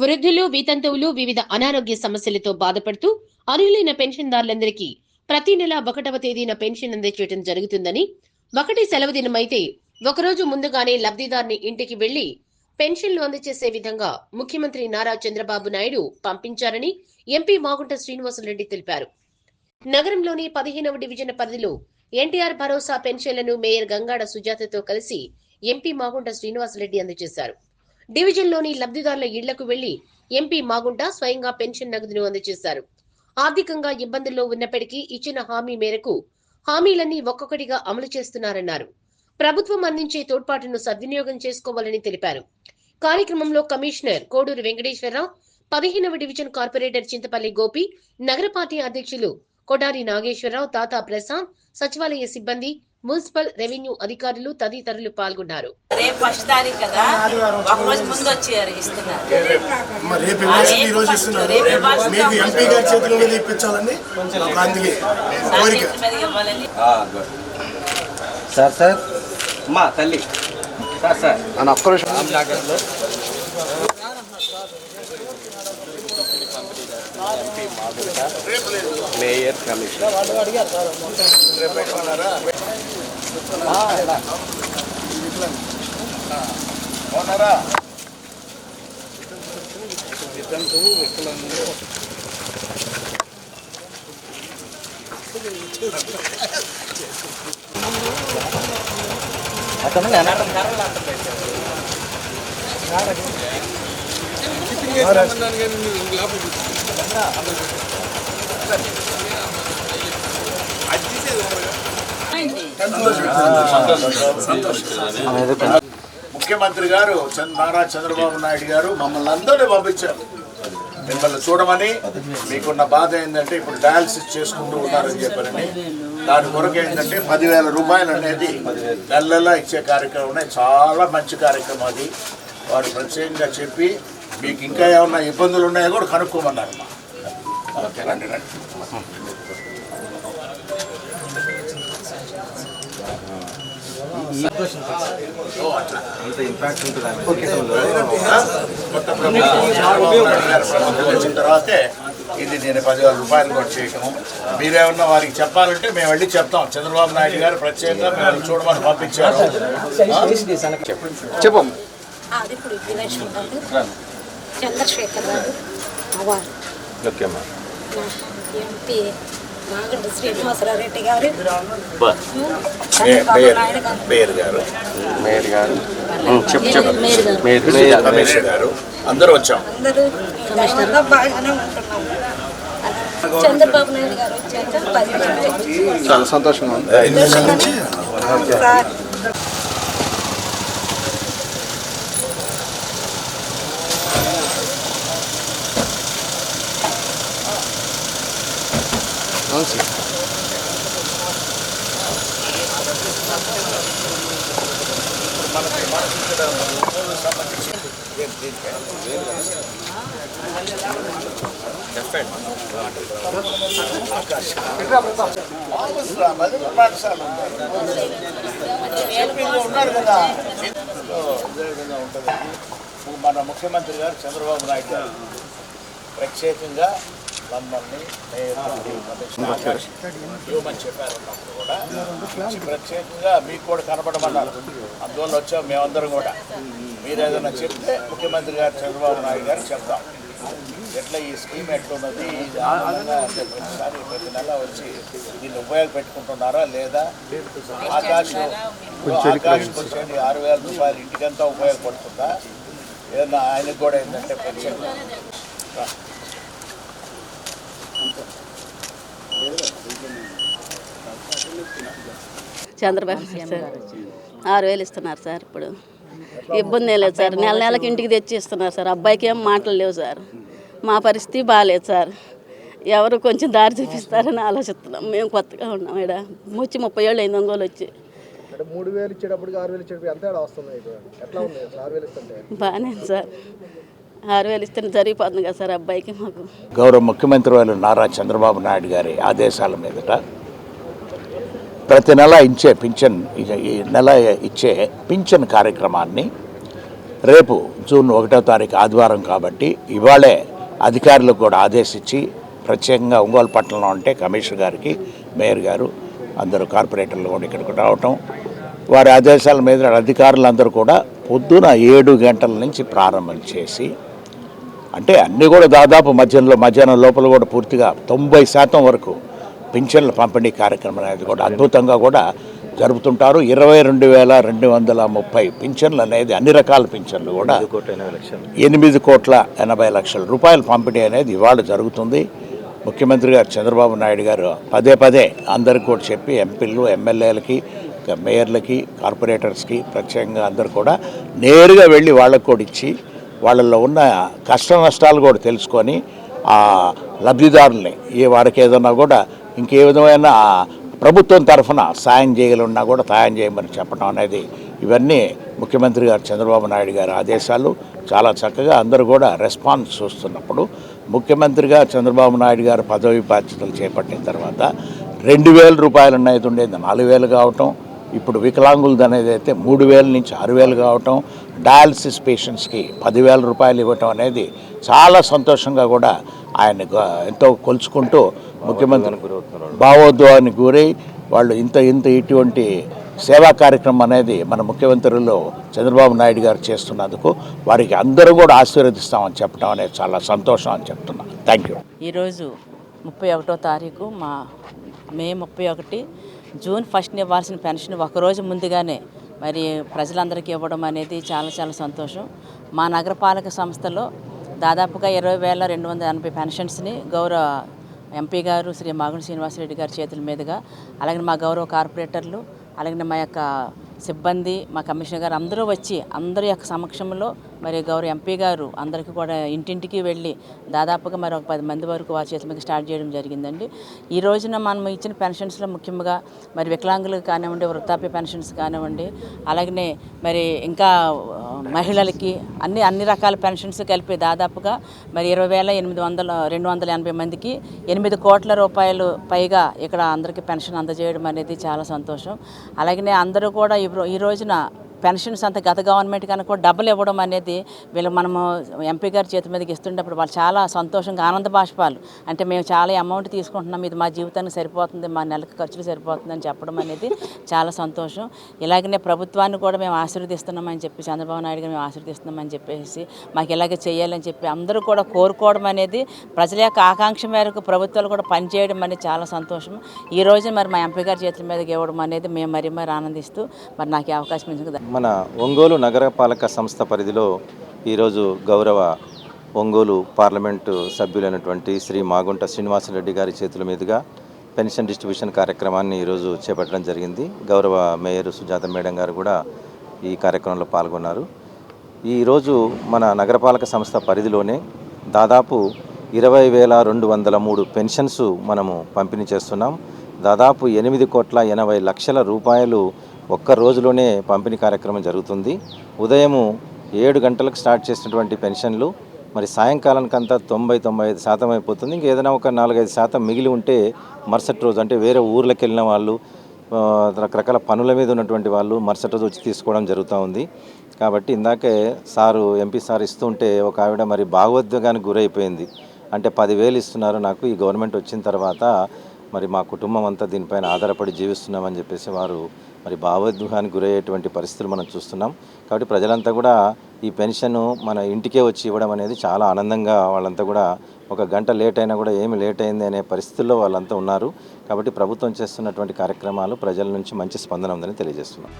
వృద్ధులు వితంతువులు వివిధ అనారోగ్య సమస్యలతో బాధపడుతూ అర్హులైన పెన్షన్దారులందరికీ ప్రతి నెల ఒకటవ తేదీన పెన్షన్ అందజేయడం జరుగుతుందని ఒకటి సెలవు దినమైతే ఒకరోజు ముందుగానే లబ్ధిదారుని ఇంటికి వెళ్ళి పెన్షన్లు అందజేసే విధంగా ముఖ్యమంత్రి నారా చంద్రబాబు నాయుడు పంపించారని ఎంపీ మాగుంట శ్రీనివాసరెడ్డి తెలిపారు. నగరంలోని పదిహేనవ డివిజన్ పరిధిలో ఎన్టీఆర్ భరోసా పెన్షన్లను మేయర్ గంగాడ సుజాతతో కలిసి ఎంపీ మాగుంట శ్రీనివాసరెడ్డి అందజేశారు. డివిజన్లోని లబ్ధిదారుల ఇళ్ళకు వెళ్ళి ఎంపీ మాగుంట స్వయంగా పెన్షన్ నగదును అందజేశారు. ఆర్థికంగా ఇబ్బందుల్లో ఉన్నప్పటికీ ఇచ్చిన హామీ మేరకు హామీలన్నీ ఒక్కొక్కటిగా అమలు చేస్తున్నారన్నారు. ప్రభుత్వం అందించే తోడ్పాటును సద్వినియోగం చేసుకోవాలని తెలిపారు. కార్యక్రమంలో కమిషనర్ కోడూరు వెంకటేశ్వరరావు పదిహేనవ డివిజన్ కార్పొరేటర్ చింతపల్లి గోపి నగర పార్టీ అధ్యక్షులు కొడారి నాగేశ్వరరావు తాతా ప్రసాద్ సచివాలయ సిబ్బంది మున్సిపల్ రెవెన్యూ అధికారులు తదితరులు పాల్గొన్నారు. రేపు ఫస్ట్ తారీఖు కదా? ఒక రోజు ముందు ఇస్తున్నారు సార్ సార్ అమ్మా తల్లి. Sir sir. అన్న ఒక్క నిమిషం. రామ్నగర్లో మేయర్ కమిషనర్ అతను ముఖ్యమంత్రి గారు నారా చంద్రబాబు నాయుడు గారు మమ్మల్ని అందరినీ పంపించారు. మిమ్మల్ని చూడమని మీకున్న బాధ ఏంటంటే ఇప్పుడు డయాలసిస్ చేసుకుంటూ ఉన్నారని చెప్పారని. దాని కొరకు ఏంటంటే పదివేల రూపాయలు అనేది నెల ఇచ్చే కార్యక్రమం. చాలా మంచి కార్యక్రమం అది. వారు ప్రత్యేకంగా చెప్పి మీకు ఇంకా ఏమన్నా ఇబ్బందులు ఉన్నాయో కూడా కనుక్కోమన్నారు. ఓకే రండి. రండి అంత ఇంపాక్ట్ ఉంటుంది తర్వాతే ఇది నేను పదివేల రూపాయలు కూడా చేయటం మీరేమన్నా వారికి చెప్పాలంటే మేము వెళ్ళి చెప్తాం. చంద్రబాబు నాయుడు గారు ప్రత్యేకంగా మిమ్మల్ని చూడమని పంపించారు. చెప్పు దినేష్ గారు. చంద్రశేఖర్ గారు. అవార్ ఓకే అమ్మా. ఎంపీ నాగంటి శ్రీనివాసరావు గారు. మేయర్ గారు. మేయర్ గారు. చెప్పు చెప్పు. మేయర్ గారు. మేయర్ మేయర్ కమిషనర్ గారు. అందరూ వచ్చాం. అందరూ అందరూ బాగానే ఉంటున్నాము చంద్రబాబు నాయుడు గారు వచ్చాక పది చాలా సంతోషంగా ఉంది. సార్ అవును సార్ ఉన్నారు కదా విధంగా ఉంటుంది మన ముఖ్యమంత్రి గారు చంద్రబాబు నాయుడు గారు ప్రత్యేకంగా ఇవ్వమని చెప్పారు కూడా. ప్రత్యేకంగా మీకు కూడా కనపడమన్నారు. అందువల్ల వచ్చాం మేమందరం కూడా. మీరు ఏదైనా చెప్తే ముఖ్యమంత్రి గారు చంద్రబాబు నాయుడు గారికి చెప్తాం. ఎట్లా ఈ స్కీమ్ ఎట్లున్నది ప్రతిసారి ప్రతి నెల వచ్చి దీన్ని ఉపయోగపెట్టుకుంటున్నారా లేదా? ఆకాశం ఆకాశం వచ్చేది ఆరు వేల రూపాయలు ఇంటికంతా ఉపయోగపడుతుందా? ఏదన్నా ఆయనకు కూడా ఏంటంటే ప్రత్యేకంగా చంద్రబాబు సార్ ఆరు వేలు ఇస్తున్నారు సార్ ఇప్పుడు. ఇబ్బంది ఏం లేదు సార్. నెల నెలకి ఇంటికి తెచ్చి ఇస్తున్నారు సార్. అబ్బాయికి ఏం మాటలు లేవు సార్. మా పరిస్థితి బాగాలేదు సార్. ఎవరు కొంచెం దారి చూపిస్తారని ఆలోచిస్తున్నాం. మేము కొత్తగా ఉన్నాం ఇక్కడ. వచ్చి ముప్పై ఏళ్ళు అయింది ఒంగోలు వచ్చి. అంటే మూడు వేలు ఇచ్చేటప్పటికి ఆరు వేలు ఇచ్చేటప్పుడు ఎంత ఎట్లా ఉంది? ఆరు వేలు ఇస్తుంటే? బాగానే సార్. ఆరు వేలు ఇస్తే జరిగిపోతుంది కదా సార్ అబ్బాయికి మాకు. గౌరవ ముఖ్యమంత్రి వారు నారా చంద్రబాబు నాయుడు గారి ఆదేశాల మీదట ప్రతి నెల ఇచ్చే పింఛన్ ఈ నెల ఇచ్చే పింఛన్ కార్యక్రమాన్ని రేపు జూన్ ఒకటో తారీఖు ఆదివారం కాబట్టి ఇవాళే అధికారులకు కూడా ఆదేశించి ప్రత్యేకంగా ఒంగోలు పట్టణంలో ఉంటే కమిషనర్ గారికి మేయర్ గారు అందరూ కార్పొరేటర్లు కూడా ఇక్కడికి రావటం. వారి ఆదేశాల మీద అధికారులందరూ కూడా పొద్దున ఏడు గంటల నుంచి ప్రారంభం చేసి అంటే అన్నీ కూడా దాదాపు మధ్యాహ్నంలో మధ్యాహ్నం లోపల కూడా పూర్తిగా తొంభై శాతం వరకు పింఛన్ల పంపిణీ కార్యక్రమం అనేది కూడా అద్భుతంగా కూడా జరుపుతుంటారు. ఇరవై రెండు వేల రెండు వందల ముప్పై పింఛన్లు అనేది అన్ని రకాల పింఛన్లు కూడా ఎనిమిది కోట్ల ఎనభై లక్షల. రూపాయల పంపిణీ అనేది ఇవాళ జరుగుతుంది. ముఖ్యమంత్రి గారు చంద్రబాబు నాయుడు గారు పదే పదే అందరికి కూడా చెప్పి ఎంపీలు ఎమ్మెల్యేలకి మేయర్లకి కార్పొరేటర్స్కి ప్రత్యేకంగా అందరు కూడా నేరుగా వెళ్ళి వాళ్ళకు కూడా ఇచ్చి వాళ్ళల్లో ఉన్న కష్ట నష్టాలు కూడా తెలుసుకొని ఆ లబ్ధిదారుల్ని ఏ వారికి ఏదన్నా కూడా ఇంకే విధమైన ప్రభుత్వం తరఫున సాయం చేయగలన్నా కూడా సాయం చేయమని చెప్పడం అనేది ఇవన్నీ ముఖ్యమంత్రి గారు చంద్రబాబు నాయుడు గారి ఆదేశాలు. చాలా చక్కగా అందరూ కూడా రెస్పాన్స్ చూస్తున్నప్పుడు ముఖ్యమంత్రిగా చంద్రబాబు నాయుడు గారు పదవి బాధ్యతలు చేపట్టిన తర్వాత రెండు వేల రూపాయలు అనేది ఉండేది. నాలుగు వేలు కావటం ఇప్పుడు వికలాంగులది అనేది అయితే మూడు వేల నుంచి ఆరు వేలు కావటం డయాలసిస్ పేషెంట్స్కి పదివేల రూపాయలు ఇవ్వటం అనేది చాలా సంతోషంగా కూడా ఆయన ఎంతో కొలుచుకుంటూ ముఖ్యమంత్రి భావోద్వేగానికి గురై వాళ్ళు ఇంత ఇంత ఇటువంటి సేవా కార్యక్రమం అనేది మన ముఖ్యమంత్రులు చంద్రబాబు నాయుడు గారు చేస్తున్నందుకు వారికి అందరూ కూడా ఆశీర్వదిస్తామని చెప్పడం అనేది చాలా సంతోషం అని చెప్తున్నాను థ్యాంక్ యూ ఈరోజు ముప్పై ఒకటో తారీఖు మా మే ముప్పై ఒకటి జూన్ ఫస్ట్ని ఇవ్వాల్సిన పెన్షన్ ఒకరోజు ముందుగానే మరి ప్రజలందరికీ ఇవ్వడం అనేది చాలా చాలా సంతోషం. మా నగరపాలక సంస్థలో దాదాపుగా ఇరవై వేల రెండు వందల ఎనభై పెన్షన్స్ని గౌరవ ఎంపీ గారు శ్రీ మాగుని శ్రీనివాసరెడ్డి గారి చేతుల మీదుగా అలాగే మా గౌరవ కార్పొరేటర్లు అలాగే మా యొక్క సిబ్బంది మా కమిషనర్ గారు అందరూ వచ్చి అందరి యొక్క సమక్షంలో మరి గౌరవ ఎంపీ గారు అందరికీ కూడా ఇంటింటికి వెళ్ళి దాదాపుగా మరి ఒక పది మంది వరకు వారి చేతుల మీద స్టార్ట్ చేయడం జరిగిందండి. ఈ రోజున మనం ఇచ్చిన పెన్షన్స్లో ముఖ్యంగా మరి వికలాంగులకు కానివ్వండి వృద్ధాప్య పెన్షన్స్ కానివ్వండి అలాగనే మరి ఇంకా మహిళలకి అన్ని అన్ని రకాల పెన్షన్స్ కలిపి దాదాపుగా మరి ఇరవై వేల ఎనిమిది వందల రెండు వందల ఎనభై మందికి ఎనిమిది కోట్ల రూపాయలు పైగా ఇక్కడ అందరికీ పెన్షన్ అందజేయడం అనేది చాలా సంతోషం. అలాగనే అందరూ కూడా ఈ రోజున పెన్షన్స్ అంత గత గవర్నమెంట్ కనుక కూడా డబ్బులు ఇవ్వడం అనేది వీళ్ళు మనము ఎంపీ గారి చేతి మీదకి ఇస్తుండేప్పుడు వాళ్ళు చాలా సంతోషంగా ఆనంద బాష్పాలు. అంటే మేము చాలా అమౌంట్ తీసుకుంటున్నాం ఇది మా జీవితానికి సరిపోతుంది మా నెలకు ఖర్చులు సరిపోతుంది అని చెప్పడం అనేది చాలా సంతోషం. ఇలాగనే ప్రభుత్వాన్ని కూడా మేము ఆశీర్వదిస్తున్నామని చెప్పి చంద్రబాబు నాయుడు గారు మేము ఆశీర్వదిస్తున్నామని చెప్పేసి మాకు ఇలాగే చేయాలని చెప్పి అందరూ కూడా కోరుకోవడం అనేది ప్రజల యొక్క ఆకాంక్ష మేరకు ప్రభుత్వాలు కూడా పనిచేయడం అనేది చాలా సంతోషం. ఈ రోజు మరి మా ఎంపీ గారి చేతుల మీదకి ఇవ్వడం అనేది మేము మరీ మరి ఆనందిస్తూ మరి నాకు ఈ అవకాశం ఇచ్చింది మన ఒంగోలు నగరపాలక సంస్థ పరిధిలో ఈరోజు గౌరవ ఒంగోలు పార్లమెంటు సభ్యులైనటువంటి శ్రీ మాగుంట శ్రీనివాసరెడ్డి గారి చేతుల మీదుగా పెన్షన్ డిస్ట్రిబ్యూషన్ కార్యక్రమాన్ని ఈరోజు చేపట్టడం జరిగింది. గౌరవ మేయర్ సుజాత మేడం గారు కూడా ఈ కార్యక్రమంలో పాల్గొన్నారు. ఈరోజు మన నగరపాలక సంస్థ పరిధిలోనే దాదాపు ఇరవై వేల రెండు వందల మూడు పెన్షన్స్ మనము పంపిణీ చేస్తున్నాం. దాదాపు ఎనిమిది కోట్ల ఎనభై లక్షల రూపాయలు ఒక్క రోజులోనే పంపిణీ కార్యక్రమం జరుగుతుంది. ఉదయము ఏడు గంటలకు స్టార్ట్ చేసినటువంటి పెన్షన్లు మరి సాయంకాలానికంతా తొంభై తొంభై ఐదు శాతం అయిపోతుంది. ఇంకేదైనా ఒక నాలుగైదు శాతం మిగిలి ఉంటే మరుసటి రోజు అంటే వేరే ఊర్లకు వెళ్ళిన వాళ్ళు రకరకాల పనుల మీద ఉన్నటువంటి వాళ్ళు మరుసటి రోజు వచ్చి తీసుకోవడం జరుగుతూ ఉంది. కాబట్టి ఇందాకే సారు ఎంపీ సార్ ఇస్తుంటే ఒక ఆవిడ మరి భాగోద్వేగానికి గురైపోయింది. అంటే పదివేలు ఇస్తున్నారు నాకు ఈ గవర్నమెంట్ వచ్చిన తర్వాత మరి మా కుటుంబం అంతా దీనిపైన ఆధారపడి జీవిస్తున్నామని చెప్పేసి వారు మరి భావోద్వేగానికి గురయ్యేటువంటి పరిస్థితులు మనం చూస్తున్నాం. కాబట్టి ప్రజలంతా కూడా ఈ పెన్షన్ మన ఇంటికే వచ్చి ఇవ్వడం అనేది చాలా ఆనందంగా వాళ్ళంతా కూడా ఒక గంట లేట్ అయినా కూడా ఏమి లేట్ అయింది అనే పరిస్థితుల్లో వాళ్ళంతా ఉన్నారు. కాబట్టి ప్రభుత్వం చేస్తున్నటువంటి కార్యక్రమాలు ప్రజల నుంచి మంచి స్పందన ఉందని తెలియజేస్తున్నాం.